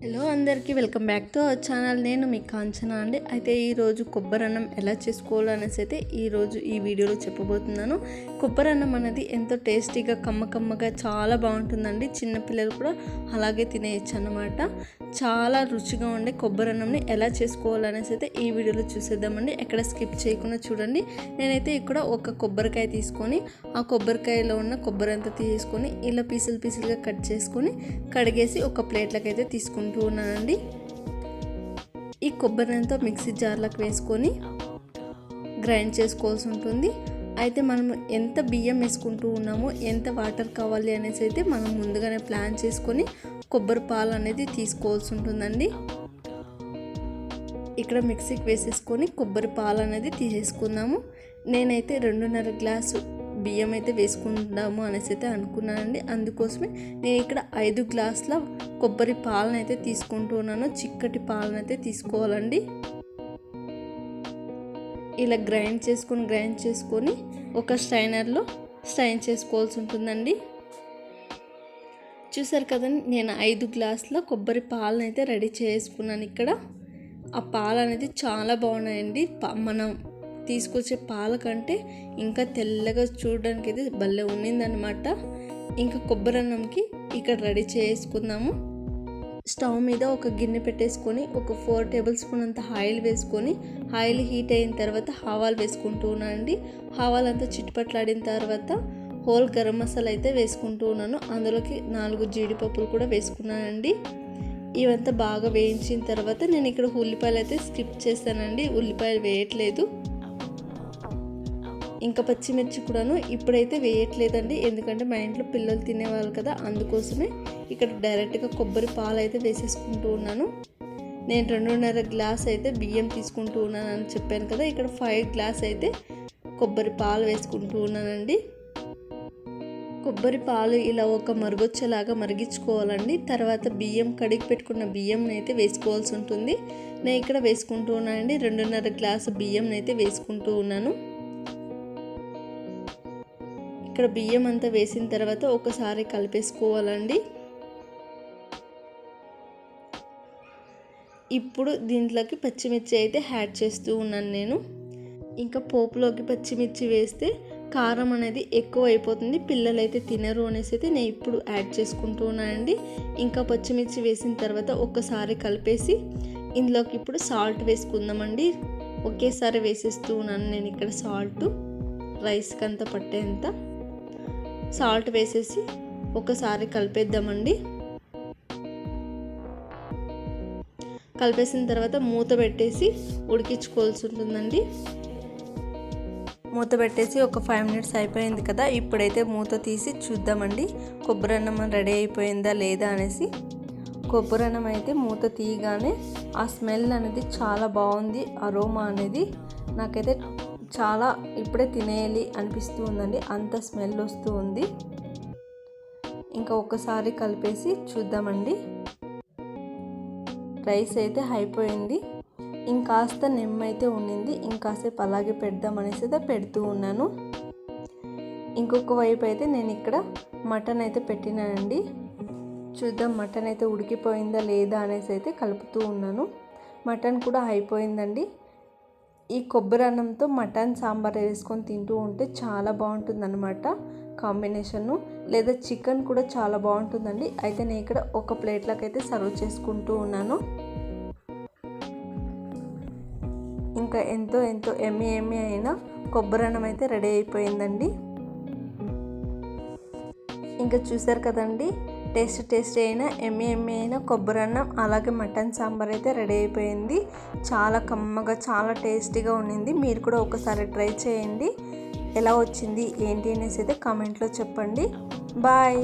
Hello అందరికీ welcome back to our channel. నేను మీ కాంచన అండి. అయితే ఈరోజు కొబ్బరి అన్నం ఎలా చేసుకోవాలో అనేసి అయితే ఈరోజు ఈ వీడియోలో చెప్పబోతున్నాను. కొబ్బరి అన్నం అనేది ఎంతో టేస్టీగా కమ్మ కమ్మగా చాలా బాగుంటుందండి. చిన్నపిల్లలు కూడా అలాగే తినేయచ్చు అన్నమాట. చాలా రుచిగా ఉండే కొబ్బరి అన్నంని ఎలా చేసుకోవాలనేసి అయితే ఈ వీడియోలో చూసేద్దామండి. ఎక్కడ స్కిప్ చేయకుండా చూడండి. నేనైతే ఇక్కడ ఒక కొబ్బరికాయ తీసుకొని ఆ కొబ్బరికాయలో ఉన్న కొబ్బరి అంతా తీసుకొని ఇలా పీసులు పీసులుగా కట్ చేసుకొని కడిగేసి ఒక ప్లేట్లకైతే అయితే తీసుకుంటూ ఉన్నానండి. ఈ కొబ్బరితో మిక్సీ జార్లకు వేసుకొని గ్రైండ్ చేసుకోవాల్సి ఉంటుంది. అయితే మనం ఎంత బియ్యం వేసుకుంటూ ఉన్నామో ఎంత వాటర్ కావాలి అనేసి అయితే మనం ముందుగానే ప్లాన్ చేసుకొని కొబ్బరి పాలు అనేది తీసుకోవాల్సి ఉంటుందండి. ఇక్కడ మిక్సీకి వేసేసుకొని కొబ్బరి పాలు అనేది తీసేసుకుందాము. నేనైతే రెండున్నర గ్లాసు బియ్యం అయితే వేసుకుందాము అనేసి అయితే అనుకున్నానండి. అందుకోసమే నేను ఇక్కడ ఐదు గ్లాసుల కొబ్బరి పాలను అయితే తీసుకుంటూ ఉన్నాను. చిక్కటి పాలను అయితే తీసుకోవాలండి. ఇలా గ్రైండ్ చేసుకొని గ్రైండ్ చేసుకొని ఒక స్ట్రైనర్లో స్ట్రైన్ చేసుకోవాల్సి ఉంటుందండి. చూసారు కదండి నేను ఐదు గ్లాసుల కొబ్బరి పాలను అయితే రెడీ చేసుకున్నాను ఇక్కడ. ఆ పాలు అనేది చాలా బాగున్నాయండి. మనం తీసుకొచ్చే పాల కంటే ఇంకా తెల్లగా చూడడానికి అయితే భలే ఉన్నిందనమాట ఇంకా కొబ్బరి అన్నంకి ఇక్కడ రెడీ చేసుకుందాము. స్టవ్ మీద ఒక గిన్నె పెట్టేసుకొని ఒక ఫోర్ టేబుల్ స్పూన్ అంత ఆయిల్ వేసుకొని ఆయిల్ హీట్ అయిన తర్వాత ఆవాలు వేసుకుంటూ ఉన్నానండి ఆవాలు అంతా చిట్టుపట్లాడిన తర్వాత హోల్ గరం మసాలా అయితే వేసుకుంటూ ఉన్నాను. అందులోకి నాలుగు జీడిపప్పులు కూడా వేసుకున్నానండి. ఇవంతా బాగా వేయించిన తర్వాత నేను ఇక్కడ ఉల్లిపాయలు అయితే స్కిప్ చేస్తానండి. ఉల్లిపాయలు వేయట్లేదు. ఇంకా పచ్చిమిర్చి కూడాను ఇప్పుడైతే వేయట్లేదండి. ఎందుకంటే మా ఇంట్లో పిల్లలు తినేవాళ్ళు కదా అందుకోసమే ఇక్కడ డైరెక్ట్గా కొబ్బరి పాలు అయితే వేసేసుకుంటూ ఉన్నాను. నేను రెండున్నర గ్లాస్ అయితే బియ్యం తీసుకుంటూ ఉన్నాను అని చెప్పాను కదా ఇక్కడ ఫైవ్ గ్లాస్ అయితే కొబ్బరి పాలు వేసుకుంటూ ఉన్నానండి. కొబ్బరి పాలు ఇలా ఒక మరుగొచ్చేలాగా మరిగించుకోవాలండి. తర్వాత బియ్యం కడిగి పెట్టుకున్న బియ్యం అయితే వేసుకోవాల్సి ఉంటుంది. నేను ఇక్కడ వేసుకుంటూ ఉన్నానండి. రెండున్నర గ్లాసు బియ్యం అయితే వేసుకుంటూ ఉన్నాను. ఇక్కడ బియ్యం అంతా వేసిన తర్వాత ఒకసారి కలిపేసుకోవాలండి. ఇప్పుడు దీంట్లోకి పచ్చిమిర్చి అయితే యాడ్ చేస్తూ ఉన్నాను నేను. ఇంకా పోపులోకి పచ్చిమిర్చి వేస్తే కారం అనేది ఎక్కువ అయిపోతుంది. పిల్లలు అయితే తినరు అనేసి అయితే నేను ఇప్పుడు యాడ్ చేసుకుంటూ ఉన్నానండి. ఇంకా పచ్చిమిర్చి వేసిన తర్వాత ఒక్కసారి కలిపేసి ఇందులోకి ఇప్పుడు సాల్ట్ వేసుకుందామండి. ఒకేసారి వేసేస్తూ ఉన్నాను నేను ఇక్కడ సాల్ట్. రైస్కి అంతా పట్టేంత. సాల్ట్ వేసేసి ఒకసారి కలిపేద్దామండి. కలిపేసిన తర్వాత మూత పెట్టేసి ఉడికించుకోవాల్సి ఉంటుందండి. మూత పెట్టేసి ఒక ఫైవ్ మినిట్స్ అయిపోయింది కదా ఇప్పుడైతే మూత తీసి చూద్దామండి. కొబ్బరి అన్నం రెడీ అయిపోయిందా లేదా అనేసి. కొబ్బరి అన్నం అయితే మూత తీయగానే ఆ స్మెల్ అనేది చాలా బాగుంది అరోమా అనేది. నాకైతే చాలా ఇప్పుడే తినేయాలి అనిపిస్తూ ఉందండి. అంత స్మెల్ వస్తూ ఉంది. ఇంకా ఒక్కసారి కలిపేసి చూద్దామండి. రైస్ అయితే అయిపోయింది. ఇంకాస్త నెమ్మ అయితే ఉండింది. ఇంకాసేపు అలాగే పెడదామనేసి అయితే పెడుతూ ఉన్నాను. ఇంకొక వైపు అయితే నేను ఇక్కడ మటన్ అయితే పెట్టినానండి. చూద్దాం మటన్ అయితే ఉడికిపోయిందా లేదా అనేసి అయితే కలుపుతూ ఉన్నాను. మటన్ కూడా అయిపోయిందండి. ఈ కొబ్బరి అన్నంతో మటన్ సాంబార్ వేసుకొని తింటూ ఉంటే చాలా బాగుంటుందన్నమాట కాంబినేషను. లేదా చికెన్ కూడా చాలా బాగుంటుందండి. అయితే నేను ఇక్కడ ఒక ప్లేట్లోకి అయితే సర్వ్ చేసుకుంటూ ఉన్నాను. ఇంకా ఎంతో ఎంతో ఎమ్మి ఎమ్మి అయిన కొబ్బరి అన్నం అయితే రెడీ అయిపోయిందండి. ఇంకా చూసారు కదండి టేస్ట్ టేస్ట్ అయిన ఎమ్మె అయినా అయిన కొబ్బరి అన్నం అలాగే మటన్ సాంబార్ అయితే రెడీ అయిపోయింది. చాలా కమ్మగా చాలా టేస్టీగా ఉండింది. మీరు కూడా ఒకసారి ట్రై చేయండి. ఎలా వచ్చింది ఏంటి అనేసి అయితే కామెంట్లో చెప్పండి. బాయ్!